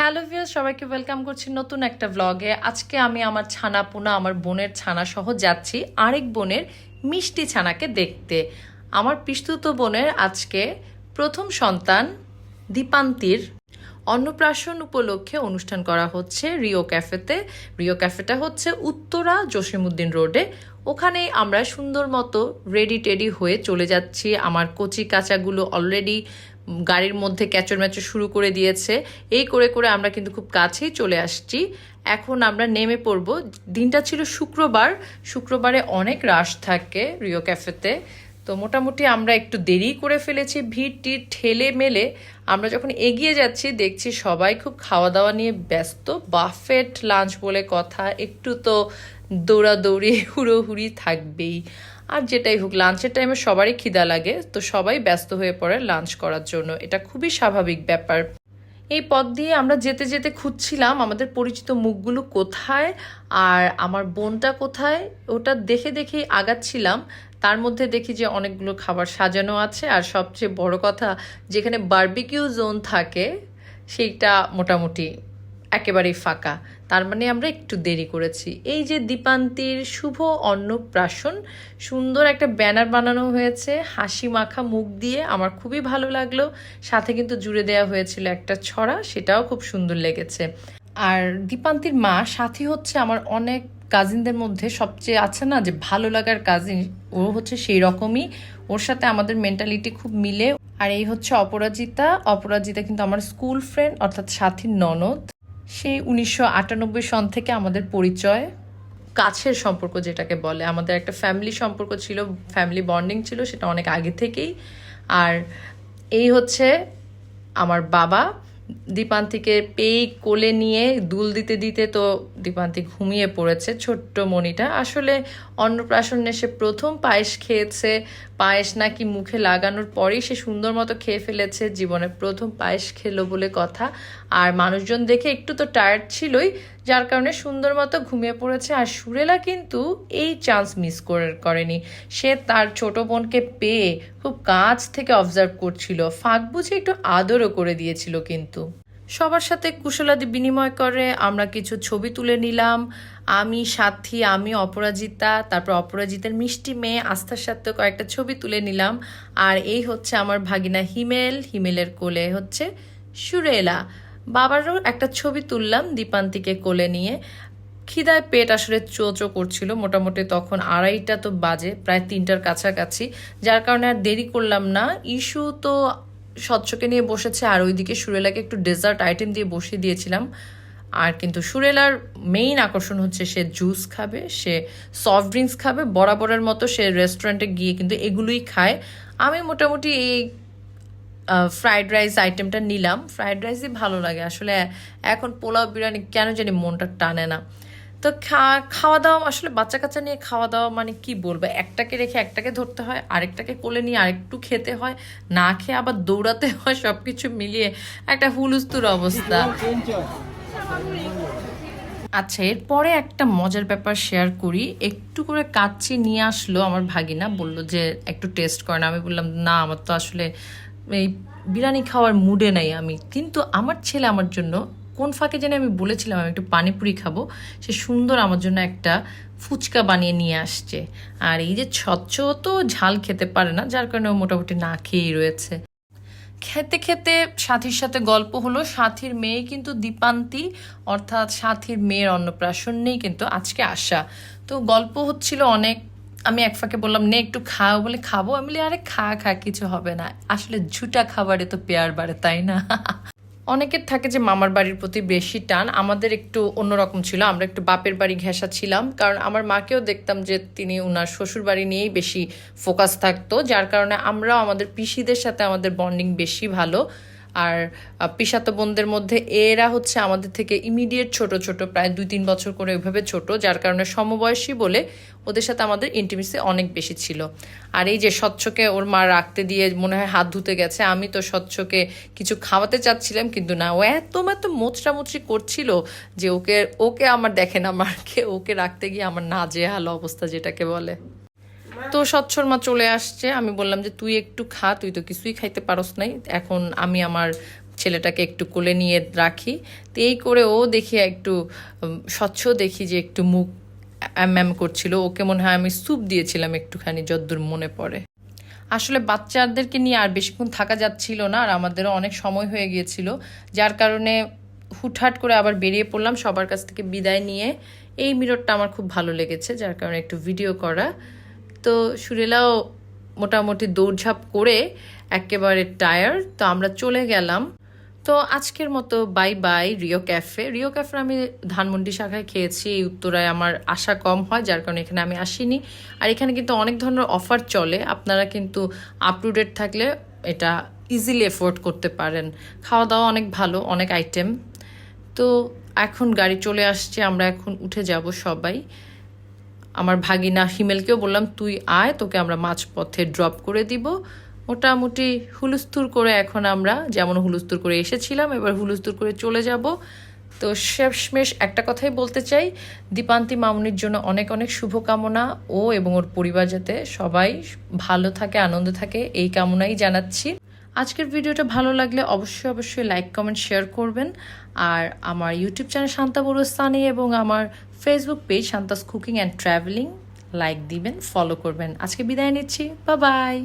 Hello views সবাইকে welcome করছি নতুন একটা ব্লগে আজকে আমি আমার ছানা পোনা, আমার বোনের ছানা সহ যাচ্ছি আরেক বোনের মিষ্টি ছানাকে দেখতে। আমার পিস্তুত বোনের আজকে প্রথম সন্তান দীপান্তির অন্নপ্রাশন উপলক্ষে অনুষ্ঠান করা হচ্ছে রিও ক্যাফেতে। রিও ক্যাফেটা হচ্ছে উত্তরা জসিমুদ্দিন রোডে। ওখানে আমরা সুন্দর মতো রেডি টেডি হয়ে চলে যাচ্ছি। আমার কচি কাঁচাগুলো অলরেডি গাড়ির মধ্যে ক্যাচর ম্যাচর শুরু করে দিয়েছে। এই করে করে আমরা কিন্তু খুব কাছেই চলে আসছি। এখন আমরা নেমে পড়ব। দিনটা ছিল শুক্রবার। শুক্রবারে অনেক রাশ থাকে রিও ক্যাফেতে তো মোটামুটি আমরা একটু দেরি করে ফেলেছি, ভিড় টির ঠেলে মেলে আমরা যখন এগিয়ে যাচ্ছি দেখছি সবাই খুব খাওয়া দাওয়া নিয়ে ব্যস্ত। বাফেট লাঞ্চ বলে কথা, একটু তো দৌড়াদৌড়ি, হুড়োহুড়ি থাকবেই। আর যেটাই হোক, লাঞ্চের টাইমে সবারই খিদা লাগে, তো সবাই ব্যস্ত হয়ে পড়ে লাঞ্চ করার জন্য। এটা খুবই স্বাভাবিক ব্যাপার। এই পথ দিয়ে আমরা যেতে যেতে খুঁজছিলাম আমাদের পরিচিত মুখগুলো কোথায়, আর আমার বোনটা কোথায়, ওটা দেখে দেখেই আগাচ্ছিলাম। তার মধ্যে দেখি যে অনেকগুলো খাবার সাজানো আছে, আর সবচেয়ে বড় কথা যেখানে বার্বিকিউ জোন থাকে, সেইটা মোটামুটি একেবারেই ফাঁকা। তার মানে আমরা একটু দেরি করেছি। এই যে দীপান্তির শুভ অন্নপ্রাশন, সুন্দর একটা ব্যানার বানানো হয়েছে, হাসি মাখা মুখ দিয়ে আমার খুবই ভালো লাগল। সাথে কিন্তু জুড়ে দেওয়া হয়েছিল একটা ছড়া, সেটাও খুব সুন্দর লেগেছে। আর দীপান্তির মা সাথী হচ্ছে আমার অনেক কাজিনদের মধ্যে সবচেয়ে আছে না যে ভালো লাগার কাজিন ও হচ্ছে সেই রকমই। ওর সাথে আমাদের মেন্টালিটি খুব মিলে। আর এই হচ্ছে অপরাজিতা। অপরাজিতা কিন্তু আমার স্কুল ফ্রেন্ড অর্থাৎ সাথীর ননদ। সেই উনিশশো আটানব্বই সন থেকে আমাদের পরিচয়। কাছের সম্পর্ক যেটাকে বলে। আমাদের একটা ফ্যামিলি সম্পর্ক ছিল ফ্যামিলি বন্ডিং ছিল, সেটা অনেক আগে থেকেই। আর এই হচ্ছে আমার বাবা। দীপান্তিকে পেয়ে কোলে নিয়ে দুল দিতে দিতে তো দীপান্তি ঘুমিয়ে পড়েছে ছোট্ট মণিটা। আসলে অন্নপ্রাশনে সে প্রথম পায়েস খেয়েছে। পায়েস নাকি মুখে লাগানোর পরেই সে সুন্দর মতো খেয়ে ফেলেছে। জীবনে প্রথম পায়েস খেলো বলে কথা। আর মানুষজন দেখে একটু তো টায়ার্ড ছিলই। যার কারণে সুন্দর মতো ঘুমিয়ে পড়েছে। আর সুরেলা কিন্তু এই চান্স মিস করে করেনি। সে তার ছোট বোনকে পেয়ে খুব কাছ থেকে অবজার্ভ করছিল। ফাঁক বুঝে একটু আদরও করে দিয়েছিল কিন্তু। সবার সাথে কুশলাদি বিনিময় করে, আমরা কিছু ছবি তুলে নিলাম। আমি, সাথী, আমি, অপরাজিতা, তারপর অপরাজিতার মিষ্টি মেয়ে, আস্থার সাথে কয়েকটা ছবি তুলে নিলাম। আর এই হচ্ছে আমার ভাগিনা হিমেল। হিমেলের কোলে হচ্ছে সুরেলা। বাবারও একটা ছবি তুললাম দীপান্তিকে কোলে নিয়ে। খিদায় পেট আসলে চোচো করছিল। মোটামুটি তখন আড়াইটা তো বাজে, প্রায় তিনটার কাছাকাছি। যার কারণে আর দেরি করলাম না। ইস্যু তো স্বচ্ছকে নিয়ে বসেছে, আর ওইদিকে সুরেলাকে একটু ডেজার্ট আইটেম দিয়ে বসিয়ে দিয়েছিলাম। আর কিন্তু সুরেলার মেইন আকর্ষণ হচ্ছে সে জুস খাবে, সে সফট ড্রিঙ্কস খাবে। বরাবরের মতো সে রেস্টুরেন্টে গিয়ে কিন্তু এগুলোই খায়। আমি মোটামুটি এই ফ্রাইড রাইস আইটেমটা নিলাম। ফ্রাইড রাইসই ভালো লাগে। আসলে এখন পোলাও বিরিয়ানি কেন জানি মনটা টানে না। তো খাওয়া দাওয়া আসলে বাচ্চা কাচ্চা নিয়ে খাওয়া দাওয়া মানে কি বলব? একটাকে রেখে একটাকে ধরতে হয়, আরেকটাকে কোলে নিয়ে আরেকটু খেতে হয়, না খেয়ে আবার দৌড়াতে হয় সব কিছু মিলিয়ে একটা হুলুস্তুর অবস্থা। আচ্ছা এরপরে একটা মজার ব্যাপার শেয়ার করি। একটু করে কাচ্চি নিয়ে আসলো আমার ভাগিনা। বলল যে, একটু টেস্ট করেন আমি বললাম, না, আমার তো আসলে এই বিরিয়ানি খাওয়ার মুডে নাই আমি। কিন্তু আমার ছেলে আমার জন্য কোন ফাঁকে যেন আমি বলেছিলাম, আমি একটু পানিপুরি খাব। সে সুন্দর আমার জন্য একটা ফুচকা বানিয়ে নিয়ে আসছে। আর এই যে স্বচ্ছ তো ঝাল খেতে পারে না, যার কারণে ও মোটামুটি না খেয়েই রয়েছে। খেতে খেতে সাথীর সাথে গল্প হলো। সাথীর মেয়ে কিন্তু দীপান্তি, অর্থাৎ সাথীর মেয়ের অন্নপ্রাশন নেই কিন্তু আজকে আসা তো গল্প হচ্ছিল অনেক আমি এক ফাঁকে বললাম, নে, একটু খাও। বলে, খাব? আমি বলি, আরে, খা খা, কিছু হবে না। আসলে ঝুটা খাবারে তো পেয়ার বাড়ে, তাই না? অনেকের থাকে যে মামার বাড়ির প্রতি বেশি টান, আমাদের একটু অন্যরকম ছিল, আমরা একটু বাপের বাড়ি ঘেঁষা ছিলাম, কারণ আমার মাকেও দেখতাম যে তিনি ওনার শ্বশুর বাড়ি নিয়েই বেশি ফোকাস থাকতো, যার কারণে আমরাও আমাদের পিসিদের সাথে আমাদের বন্ডিং বেশি ভালো। আর পিসাতো বোনদের মধ্যে এরা হচ্ছে আমাদের থেকে ইমিডিয়েট ছোট ছোট, প্রায় দুই, তিন বছর করে ওইভাবে ছোট, যার কারণে সমবয়সী বলে ওদের সাথে আমাদের ইন্টিমেসি অনেক বেশি ছিল। আর এই যে স্বচ্ছকে ওর মা রাখতে দিয়ে মনে হয় হাত ধুতে গেছে, আমি তো স্বচ্ছকে কিছু খাওয়াতে চাচ্ছিলাম, কিন্তু না, ও এত এত মুচড়ি করছিল যে ওকে ওকে আমার দেখেন আমাকে ওকে রাখতে গিয়ে আমার না জেহাল অবস্থা যেটাকে বলে। তো স্বচ্ছর মা চলে আসছে। আমি বললাম যে, তুই একটু খা, তুই তো কিছুই খাইতে পারস নাই। এখন আমি আমার ছেলেটাকে একটু কোলে নিয়ে রাখি। তো এই করে ও দেখি একটু স্বচ্ছ দেখি যে একটু মুখ এম করছিল। ওকে মনে হয় আমি স্যুপ দিয়েছিলাম একটুখানি, যদ্দূর মনে পড়ে। আসলে বাচ্চাদেরকে নিয়ে আর বেশিক্ষণ থাকা যাচ্ছিল না, আর আমাদেরও অনেক সময় হয়ে গিয়েছিল। যার কারণে হুটহাট করে আবার বেরিয়ে পড়লাম। সবার কাছ থেকে বিদায় নিয়ে এই মিররটা আমার খুব ভালো লেগেছে, যার কারণে একটু ভিডিও করা। তো সুরেলাও মোটামুটি দৌড়ঝাঁপ করে একেবারে টায়ার তো আমরা চলে গেলাম। তো আজকের মতো bye bye Rio cafe Rio cafe আমি ধানমন্ডি শাখায় খেয়েছি, এই উত্তরায় আমার আশা কম হয়, যার কারণে এখানে আমি আসিনি। আর এখানে কিন্তু অনেক ধরনের অফার চলে, আপনারা কিন্তু আপ টু ডেট থাকলে এটা ইজিলি এফোর্ড করতে পারেন। খাওয়া দাওয়া অনেক ভালো, অনেক আইটেম তো এখন গাড়ি চলে আসছে, আমরা এখন উঠে যাব সবাই। আমার ভাগিনা হিমেলকেও বললাম, তুই আয়, তোকে আমরা মাঝপথে ড্রপ করে দিব। মোটামুটি হুলুস্থুর করে এখন আমরা যেমন হুলুস্থুর করে এসেছিলাম, এবার হুলুস্থুর করে চলে যাব। তো শেষমেশ একটা কথাই বলতে চাই, দীপান্তি মামুনির জন্য অনেক অনেক শুভকামনা ও এবং ওর পরিবার যাতে সবাই ভালো থাকে, আনন্দ থাকে, এই কামনাই জানাচ্ছি। আজকের ভিডিওটা ভালো লাগলে অবশ্যই অবশ্যই লাইক কমেন্ট শেয়ার করবেন। আর আমার ইউটিউব চ্যানেল শান্তা বরুস্তানি এবং আমার Facebook page Shanta's cooking and travelling like দিবেন ফলো করবেন। আজকে বিদায় নিচ্ছি। বা বাই